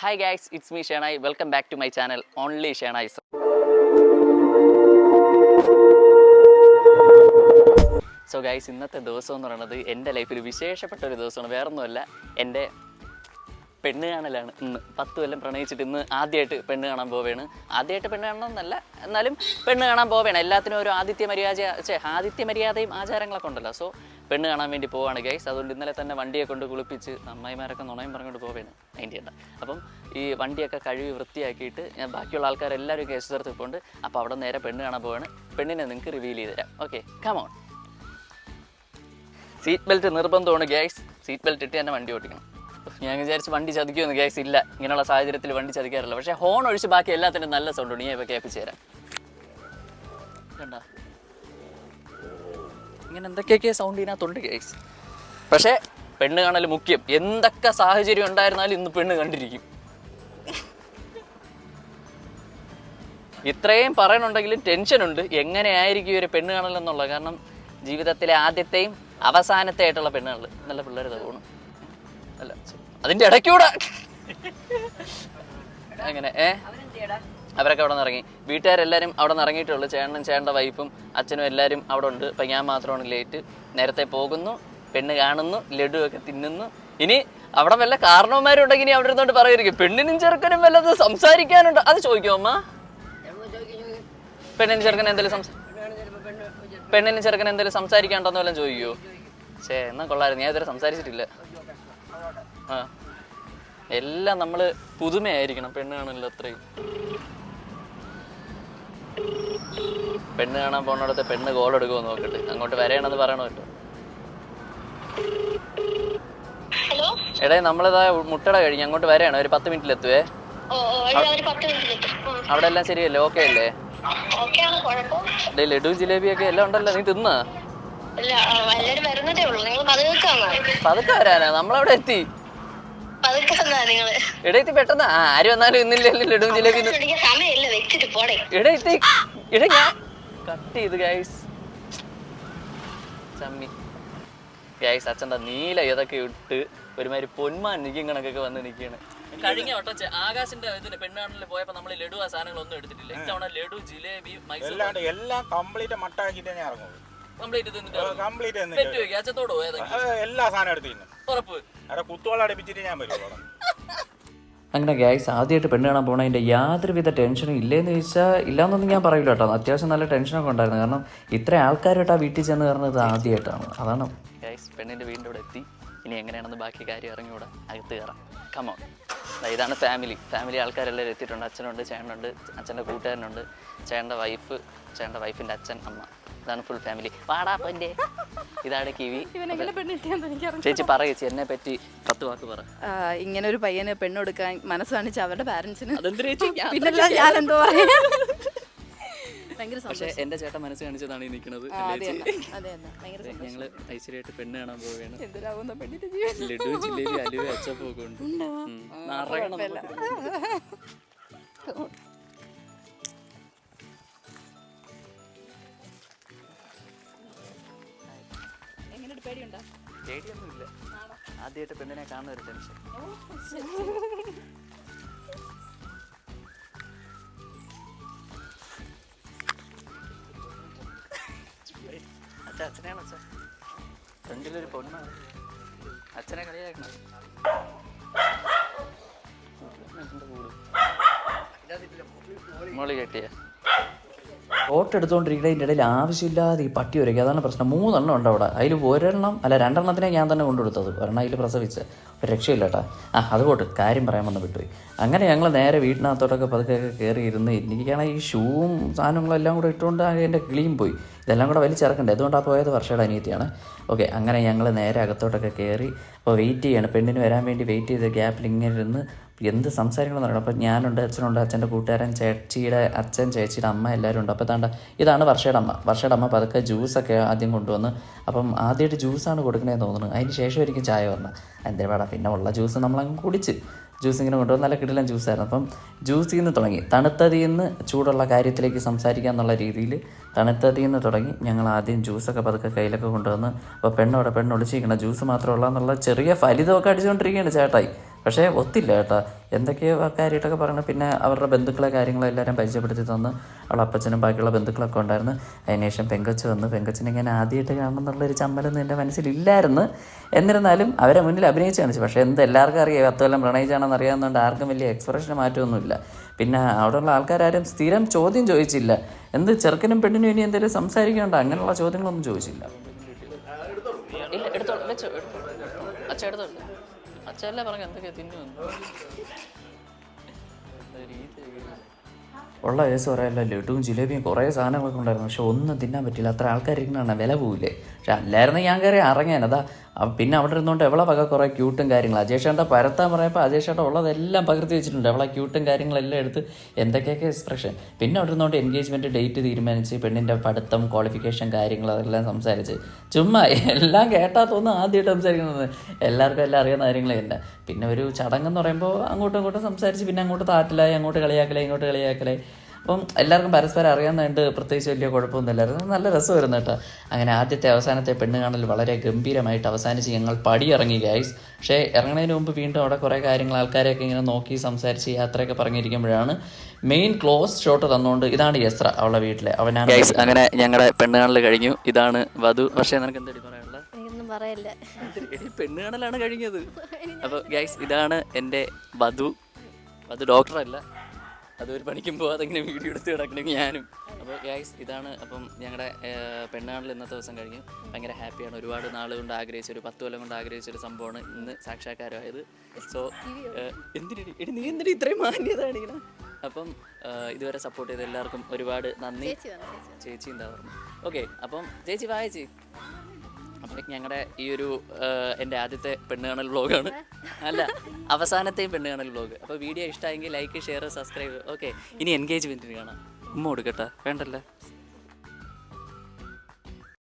Hi guys it's me Shenoy welcome back to my channel only Shenoy so guys ഇന്നത്തെ ദിവസം എന്ന് പറയുന്നത് എന്റെ ലൈഫിൽ വിശേഷപ്പെട്ട ഒരു ദിവസമാണ്. വേറൊന്നുമല്ല എന്റെ പെണ്ണ് കാണലാണ്. ഇന്ന് പത്ത് കൊല്ലം പ്രണയിച്ചിട്ട് ഇന്ന് ആദ്യമായിട്ട് പെണ്ണ് കാണാൻ പോവുകയാണ്. ആദ്യമായിട്ട് പെണ്ണ് കാണണം എന്നല്ല എന്നാലും പെണ്ണ് കാണാൻ പോവുകയാണ്. എല്ലാത്തിനും ഒരു ആദിത്യ മര്യാദ ആദിത്യ മര്യാദയും ആചാരങ്ങളൊക്കെ ഉണ്ടല്ലോ. സോ പെണ്ണ് കാണാൻ വേണ്ടി പോവാണ് ഗൈസ് അതുകൊണ്ട് ഇന്നലെ തന്നെ വണ്ടിയെ കൊണ്ട് കുളിപ്പിച്ച് അമ്മായിമാരൊക്കെ നുണയും പറഞ്ഞുകൊണ്ട് പോവുകയാണ് അതിന്റെ ഉണ്ട് അപ്പം ഈ വണ്ടിയൊക്കെ കഴുകി വൃത്തിയാക്കിയിട്ട് ഞാൻ ബാക്കിയുള്ള ആൾക്കാരെല്ലാവരും കേസ് ചേർത്ത് പോകുന്നുണ്ട് അപ്പോൾ അവിടെ നേരെ പെണ്ണ് കാണാൻ പോവാണ്. പെണ്ണിനെ നിങ്ങൾക്ക് റിവീൽ ചെയ്ത് തരാം. Okay come on seat belt നിർബന്ധമാണ് ഗ്യാസ് സീറ്റ് ബെൽറ്റ് ഇട്ട് തന്നെ വണ്ടി ഓടിക്കണം ഞാൻ വിചാരിച്ച് വണ്ടി ചതിക്കുമെന്ന് ഗ്യാസ് ഇല്ല. ഇങ്ങനെയുള്ള സാഹചര്യത്തിൽ വണ്ടി ചതിക്കാറില്ല. പക്ഷേ ഹോൺ ഒഴിച്ച് ബാക്കി എല്ലാത്തിനും നല്ല സൗണ്ട് ഉണ്ട്. ഞാൻ ഇപ്പോൾ കേൾപ്പിച്ച് തരാം. കണ്ട? ഇങ്ങനെ എന്തൊക്കെയൊക്കെ സൗണ്ട് ഇതിനകത്തുണ്ട് കേസ് പക്ഷേ പെണ്ണ് കാണൽ മുഖ്യം. എന്തൊക്കെ സാഹചര്യം ഉണ്ടായിരുന്നാലും ഇന്ന് പെണ്ണ് കണ്ടിരിക്കും. ഇത്രയും പറയണുണ്ടെങ്കിലും ടെൻഷനുണ്ട് എങ്ങനെയായിരിക്കും ഇവർ പെണ്ണ് കാണൽ എന്നുള്ളത്? കാരണം ജീവിതത്തിലെ ആദ്യത്തെയും അവസാനത്തെ ആയിട്ടുള്ള പെണ്ണുകൾ നല്ല പിള്ളേർ തോന്നും അല്ല അതിന്റെ അതിന്റെ ഇടയ്ക്കൂടെ. അങ്ങനെ ഏ? അവരൊക്കെ അവിടെ നിന്ന് ഇറങ്ങി വീട്ടുകാരെല്ലാവരും അവിടെ നിന്ന് ഇറങ്ങിയിട്ടുള്ളൂ ചേട്ടനും ചേട്ടന്റെ വൈഫും അച്ഛനും എല്ലാവരും അവിടെ ഉണ്ട്. അപ്പം ഞാൻ മാത്രമാണ് ലേറ്റ് നേരത്തെ പോകുന്നു. പെണ്ണ് കാണുന്നു. ലഡു ഒക്കെ തിന്നുന്നു. ഇനി അവിടെ വല്ല കാരണവന്മാരുണ്ടെങ്കിൽ ഇനി അവിടെ ഇരുന്നോണ്ട് പറയുമായിരിക്കും. പെണ്ണിനും ചെറുക്കനും വല്ലത് സംസാരിക്കാനുണ്ട്? അത് ചോദിക്കുമോ അമ്മ. പെണ്ണിനും ചെറുക്കൻ എന്തെങ്കിലും സംസാരിക്കും പെണ്ണിനും ചെറുക്കൻ എന്തെങ്കിലും സംസാരിക്കാണ്ടോന്ന് വല്ലതും ചോദിക്കുമോ ശേ എന്നാ കൊള്ളായിരുന്നു ഞാൻ ഇതുവരെ സംസാരിച്ചിട്ടില്ല. ആ. എല്ലാം നമ്മൾ പുതുമയായിരിക്കണം. പെണ്ണ് കാണുന്നില്ല അത്രയും. പെണ്ണ് കാണാൻ പോണടുത്ത് പെണ്ണ് കോൾ എടുക്കുമോ നോക്കട്ടെ. അങ്ങോട്ട് വരണമെന്ന് പറയണോ കേട്ടോ ഹലോ? എടേ നമ്മളിതാ മുട്ടട കഴിഞ്ഞ് അങ്ങോട്ട് വരയാണ് ഒരു പത്ത് മിനിറ്റിൽ എത്തുവേ അവിടെ എല്ലാം ശരിയല്ലേ? ഓക്കെ അല്ലേ? ലഡു ആണ് ഒക്കെ എല്ലാം ഉണ്ടല്ലോ. നീ തിന്നാ? പതുക്കെ വരാനാ? നമ്മളവിടെ എത്തി. പതുക്കെ വന്നാ എടേ എത്തി പെട്ടെന്ന്. ആര് വന്നാലും ഇന്നില്ലല്ലോ ലഡുവും ജിലേബി പോടെ. എടേ ഞാൻ കട്ട് ചെയ്ത് ഗൈസ് ചമ്മി. ഗൈസ് അച്ഛന്റെ നീല ഇതൊക്കെ ഇട്ട് ഒരുമാതിരി പൊന്മാൻ നിൽക്കും കണക്കൊക്കെ വന്ന് നിൽക്കുകയാണ് കഴിഞ്ഞ വട്ടം ആകാശിന്റെ ഇതിന് പെണ്ണാണിൽ പോയപ്പോ നമ്മൾ ലഡു ആ സാധനങ്ങളൊന്നും എടുത്തിട്ടില്ല. ഇത്തവണ ലഡു ജിലേബി മൈസൂർ എല്ലാം എല്ലാം കംപ്ലീറ്റ് മട്ടാക്കിട്ട് തന്നെ ഇറങ്ങുള്ളൂ. കംപ്ലീറ്റ് തിന്നിട്ട് കംപ്ലീറ്റ് പെറ്റ് അച്ഛത്തോടോ എല്ലാ സാധനം എടുത്ത് തിന്നും ഉറപ്പ്. അവിടെ കുത്തുവള അടുപ്പിച്ചിട്ട് ഞാൻ വരും അങ്ങനെ ഗ്യാസ് ആദ്യമായിട്ട് പെണ്ണ് കാണാൻ പോണതിന്റെ യാതൊരുവിധ ടെൻഷനും ഇല്ലെന്ന് ചോദിച്ചാൽ ഇല്ലാന്നൊന്നും ഞാൻ പറയില്ല കേട്ടോ. അത്യാവശ്യം നല്ല ടെൻഷനൊക്കെ ഉണ്ടായിരുന്നു. കാരണം ഇത്ര ആൾക്കാരായിട്ട് ആ വീട്ടിൽ ചെന്ന് കയറുന്നത് ആദ്യമായിട്ടാണ്. അതാണ്. ഗ്യാസ് പെണ്ണിന്റെ വീടിന്റെ അവിടെ എത്തി. ഇനി എങ്ങനെയാണെന്ന് ബാക്കി കാര്യം അറിഞ്ഞുകൂടാ. അകത്ത് കയറാം. കമോ ഇതാണ് ഫാമിലി ഫാമിലി ആൾക്കാരെല്ലാവരും എത്തിയിട്ടുണ്ട്. അച്ഛനുണ്ട് ചേട്ടനുണ്ട് അച്ഛന്റെ കൂട്ടുകാരനുണ്ട് ചേട്ടന്റെ വൈഫ് ചേട്ടന്റെ വൈഫിന്റെ അച്ഛൻ അമ്മ. ഇതാണ് ഫുൾ ഫാമിലി വാടാ പൊന്റെ ഇതാണ് കിവി. ചേച്ചി പറ ചേച്ചി എന്നെ പറ്റി പത്ത് വാക്ക് പറ. ഇങ്ങനെ ഒരു പയ്യന് പെണ്ണെടുക്കാൻ മനസ്സ് കാണിച്ച അവരുടെ പാരന്റ്സിന്. പിന്നല്ല ഞാൻ എന്തോ പക്ഷേ എന്റെ ചേട്ടൻ മനസ്സ് കാണിച്ചതാണ് ഈ നിൽക്കുന്നത് ഞങ്ങൾ ഐശ്വര്യമായിട്ട് പെണ്ണ് കാണാൻ പോവുകയാണ്. ലഡു ജിലേബി അലുവ അച്ചപ്പൊക്കെ ഉണ്ട്. പേടിയുണ്ടോ? പേടിയൊന്നുമില്ല. ആദ്യമായിട്ട് പെണ്ണിനെ കാണുന്ന ഒരു ടെൻഷൻ. അച്ഛൻ അച്ഛനെയാണ് അച്ഛൻ ഫ്രണ്ടിലൊരു പൊണ്ണാണ് അച്ഛനെ കളിയാക്കണം. മോളി കെട്ടിയ. ഫോട്ടോ എടുത്തുകൊണ്ടിരിക്കുന്നതിന്റെ ഇടയിൽ ആവശ്യമില്ലാതെ ഈ പട്ടി ഒരുക്കുക അതാണ് പ്രശ്നം. മൂന്നെണ്ണം ഉണ്ട് അവിടെ. അതിൽ ഒരെണ്ണം അല്ല രണ്ടെണ്ണത്തിനെ ഞാൻ തന്നെ കൊണ്ടുകൊടുത്തത്. ഒരെണ്ണം അതിൽ പ്രസവിച്ച്. ഒരു രക്ഷയില്ല കേട്ടാ. ആ അതുകൊണ്ട് കാര്യം പറയാൻ വന്ന് വിട്ടുപോയി. അങ്ങനെ ഞങ്ങൾ നേരെ വീട്ടിനകത്തോട്ടൊക്കെ പതുക്കെ കയറി ഇരുന്ന് എനിക്കാണെങ്കിൽ ഈ ഷൂവും സാധനങ്ങളെല്ലാം കൂടെ ഇട്ടുകൊണ്ട് എന്റെ കിളിയും പോയി. ഇതെല്ലാം കൂടെ വലിച്ചിറക്കണ്ടേ അതുകൊണ്ടാണ് പോയത് വർഷയുടെ അനിയത്തിയാണ്. ഓക്കെ അങ്ങനെ ഞങ്ങൾ നേരെ അകത്തോട്ടൊക്കെ കയറി അപ്പോൾ വെയിറ്റ് ചെയ്യാണ്. പെണ്ണിന് വരാൻ വേണ്ടി വെയിറ്റ് ചെയ്ത് ഗ്യാപ്പിൽ ഇങ്ങനെ ഇരുന്ന് എന്ത് സംസാരിക്കണമെന്ന് പറയണം. അപ്പം ഞാനുണ്ട് അച്ഛനുണ്ട് അച്ഛന്റെ കൂട്ടുകാരൻ ചേച്ചിയുടെ അച്ഛൻ ചേച്ചിയുടെ അമ്മ എല്ലാവരും ഉണ്ട്. അപ്പോൾ താണ്ട ഇതാണ് വർഷയുടെ അമ്മ. വർഷയുടെ അമ്മ പതുക്കെ ജ്യൂസൊക്കെ ആദ്യം കൊണ്ടുവന്ന് അപ്പം ആദ്യമായിട്ട് ജ്യൂസാണ് കൊടുക്കണേന്ന് തോന്നുന്നു. അതിന് ശേഷം ഒരിക്കലും ചായ വന്നു. എന്തിനാ വേണം പിന്നെ ഉള്ള ജ്യൂസ് നമ്മളങ്ങ് കുടിച്ച്. ജ്യൂസ് ഇങ്ങനെ കൊണ്ടുവന്ന് നല്ല കിടിലൻ ജ്യൂസായിരുന്നു. അപ്പം ജ്യൂസിൽ നിന്ന് തുടങ്ങി. തണുത്തതിൽ നിന്ന് ചൂടുള്ള കാര്യത്തിലേക്ക് സംസാരിക്കുക എന്നുള്ള രീതിയിൽ തണുത്തതിൽ നിന്ന് തുടങ്ങി. ഞങ്ങൾ ആദ്യം ജ്യൂസൊക്കെ പതുക്കെ കയ്യിലൊക്കെ കൊണ്ടുവന്ന്. അപ്പോൾ പെണ്ണോടെ പെണ്ണ് ഒളിച്ചിരിക്കണം ജ്യൂസ് മാത്രമല്ല എന്നുള്ള ചെറിയ ഫലിതമൊക്കെ അടിച്ചുകൊണ്ടിരിക്കുകയാണ് ചേട്ടായി. പക്ഷേ ഒത്തില്ല കേട്ടോ. എന്തൊക്കെയോ കാര്യമായിട്ടൊക്കെ പറഞ്ഞു. പിന്നെ അവരുടെ ബന്ധുക്കളെ കാര്യങ്ങളെല്ലാവരും പരിചയപ്പെടുത്തി തന്ന്. അവളെ അപ്പച്ചനും ബാക്കിയുള്ള ബന്ധുക്കളൊക്കെ ഉണ്ടായിരുന്നു. അതിനുശേഷം പെങ്കച്ച് വന്ന്. പെങ്കച്ചിനെ ഇങ്ങനെ ആദ്യമായിട്ട് കാണണം എന്നുള്ളൊരു ചമ്മലൊന്നും എന്റെ മനസ്സിലില്ലായിരുന്നു. എന്നിരുന്നാലും അവരെ മുന്നിൽ അഭിനയിച്ച് കാണിച്ചു. പക്ഷേ എന്ത് എല്ലാവർക്കും അറിയാം. പത്തുകൊല്ലം പ്രണയിച്ചാണെന്ന് അറിയാവുന്നതുകൊണ്ട് ആർക്കും വലിയ എക്സ്പ്രഷൻ മാറ്റമൊന്നുമില്ല. പിന്നെ അവിടെയുള്ള ആൾക്കാരും സ്ഥിരം ചോദ്യം ചോദിച്ചില്ല. എന്ത് ചെറുക്കനും പെണ്ണിനും ഇനി എന്തെങ്കിലും സംസാരിക്കണ്ട അങ്ങനെയുള്ള ചോദ്യങ്ങളൊന്നും ചോദിച്ചില്ല. ഇല്ല എടുത്തോ വെച്ചോ എടുത്തോ അച്ഛ എടുത്തോ അച്ഛല്ലേ പറഞ്ഞു എന്തൊക്കെയാ തിന്നു ഉള്ള കേസ് പറയാമല്ലോ ലഡുവും ജിലേബിയും കുറേ സാധനങ്ങളൊക്കെ ഉണ്ടായിരുന്നു. പക്ഷെ ഒന്നും തിന്നാൻ പറ്റില്ല അത്ര ആൾക്കാരിരിക്കണ വില പോവില്ലേ? പക്ഷെ അല്ലായിരുന്നു ഞാൻ കയറി ഇറങ്ങിയാൻ അതാ പിന്നെ അവിടെ ഇരുന്നുകൊണ്ട് എവളെ വക കുറേ ക്യൂട്ടും കാര്യങ്ങൾ അജയ് പരത്താൻ പറയപ്പോൾ അജയ് ഉള്ളതെല്ലാം പകർത്തി വെച്ചിട്ടുണ്ട്. അവളെ ക്യൂട്ടും കാര്യങ്ങളെല്ലാം എടുത്ത് എന്തൊക്കെയൊക്കെ എക്സ്പ്രഷൻ പിന്നെ അവിടെ ഇരുന്നുകൊണ്ട് എൻഗേജ്മെന്റ് ഡേറ്റ് തീരുമാനിച്ച് പെണ്ണിന്റെ പഠിത്തം ക്വാളിഫിക്കേഷൻ കാര്യങ്ങൾ അതെല്ലാം സംസാരിച്ച്. ചുമ്മാ എല്ലാം കേട്ടാ തോന്നുന്നു ആദ്യമായിട്ട് സംസാരിക്കുന്നത്. എല്ലാവർക്കും എല്ലാം അറിയാവുന്ന കാര്യങ്ങൾ തന്നെ. പിന്നെ ഒരു ചടങ്ങെന്ന് പറയുമ്പോൾ അങ്ങോട്ടും ഇങ്ങോട്ടും സംസാരിച്ച് പിന്നെ അങ്ങോട്ട് താറ്റിലായി അങ്ങോട്ട് കളിയാക്കലായി ഇങ്ങോട്ട് കളിയാക്കലായി. അപ്പം എല്ലാവർക്കും പരസ്പരം അറിയാവുന്നതുകൊണ്ട് പ്രത്യേകിച്ച് വലിയ കുഴപ്പമൊന്നും ഇല്ലായിരുന്നു നല്ല രസമായിരുന്നു കേട്ടോ. അങ്ങനെ ആദ്യത്തെ അവസാനത്തെ പെണ്ണ് കാണൽ വളരെ ഗംഭീരമായിട്ട് അവസാനിച്ച് ഞങ്ങൾ പടിയിറങ്ങി ഗൈസ് പക്ഷേ ഇറങ്ങുന്നതിന് മുമ്പ് വീണ്ടും അവിടെ കുറേ കാര്യങ്ങൾ ആൾക്കാരെയൊക്കെ ഇങ്ങനെ നോക്കി സംസാരിച്ച് യാത്രയൊക്കെ പറഞ്ഞിരിക്കുമ്പോഴാണ് മെയിൻ ക്ലോസ് ഷോട്ട് തന്നുകൊണ്ട് ഇതാണ് യസ്ര അവളുടെ വീട്ടിലെ. അവനാണ് ഗൈസ് അങ്ങനെ ഞങ്ങളുടെ പെണ്ണ് കാണൽ കഴിഞ്ഞു. ഇതാണ് വധു. പക്ഷേ നിനക്ക് എന്തെങ്കിലും പറയാനുള്ളത്? എനിക്കൊന്നും പറയല്ല. പെണ്ണ് കാണലാണ് കഴിഞ്ഞത്. അപ്പോൾ ഗൈസ് ഇതാണ് എന്റെ വധു. വധു ഡോക്ടറല്ല അത് ഒരു പണിക്കും പോകാതെ ഇങ്ങനെ വീഡിയോ എടുത്ത് കിടക്കണമെങ്കിൽ ഞാനും. അപ്പോൾ ഗൈസ് ഇതാണ് അപ്പം ഞങ്ങളുടെ പെണ്ണാണിൽ ഇന്നത്തെ ദിവസം കഴിഞ്ഞ് ഭയങ്കര ഹാപ്പിയാണ്. ഒരുപാട് നാൾ കൊണ്ട് ആഗ്രഹിച്ച ഒരു പത്ത് കൊല്ലം കൊണ്ട് ആഗ്രഹിച്ച ഒരു സംഭവമാണ് ഇന്ന് സാക്ഷാത്കാരമായത്. സോ എന്തിനടി എടി നീ എന്തിനു ഇത്രയും മാന്യതാണ് ഇങ്ങനെ? അപ്പം ഇതുവരെ സപ്പോർട്ട് ചെയ്ത എല്ലാവർക്കും ഒരുപാട് നന്ദി. ചേച്ചി എന്താ പറഞ്ഞു? ഓക്കെ അപ്പം ചേച്ചി വായിച്ചി അപ്പം ഞങ്ങളുടെ ഈ ഒരു എന്റെ ആദ്യത്തെ പെണ്ണ് കാണൽ വ്ളോഗാണ് അല്ല അവസാനത്തെയും പെണ്ണ് കാണൽ വ്ളോഗ് അപ്പോൾ വീഡിയോ ഇഷ്ടമായെങ്കിൽ ലൈക്ക് ഷെയർ സബ്സ്ക്രൈബ് ഓക്കെ ഇനി എൻഗേജ്മെന്റിന് കാണാം. ഉമ്മ കൊടുക്കട്ടെ. വേണ്ടല്ലേ?